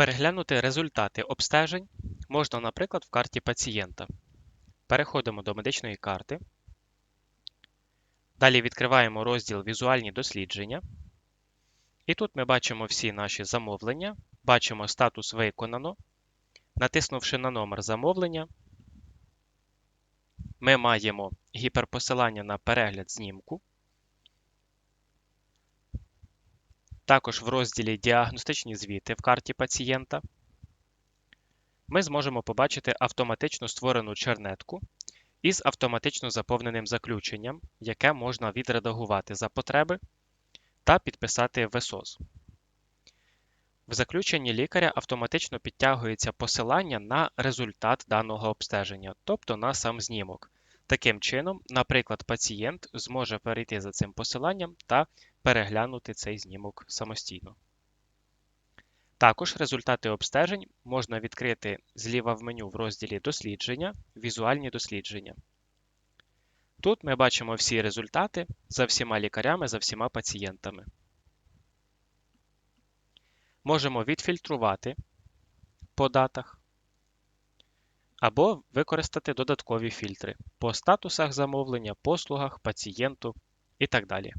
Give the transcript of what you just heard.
Переглянути результати обстежень можна, наприклад, в карті пацієнта. Переходимо до медичної карти. Далі відкриваємо розділ Візуальні дослідження. І тут ми бачимо всі наші замовлення, бачимо статус виконано. Натиснувши на номер замовлення, ми маємо гіперпосилання на перегляд знімку. Також в розділі Діагностичні звіти в карті пацієнта ми зможемо побачити автоматично створену чернетку із автоматично заповненим заключенням, яке можна відредагувати за потреби та підписати в ЕСОЗ. В заключенні лікаря автоматично підтягується посилання на результат даного обстеження, тобто на сам знімок. Таким чином, наприклад, пацієнт зможе перейти за цим посиланням та переглянути цей знімок самостійно. Також результати обстежень можна відкрити зліва в меню в розділі Дослідження, Візуальні дослідження. Тут ми бачимо всі результати за всіма лікарями, за всіма пацієнтами. Можемо відфільтрувати по датах або використати додаткові фільтри по статусах замовлення, послугах, пацієнту і так далі.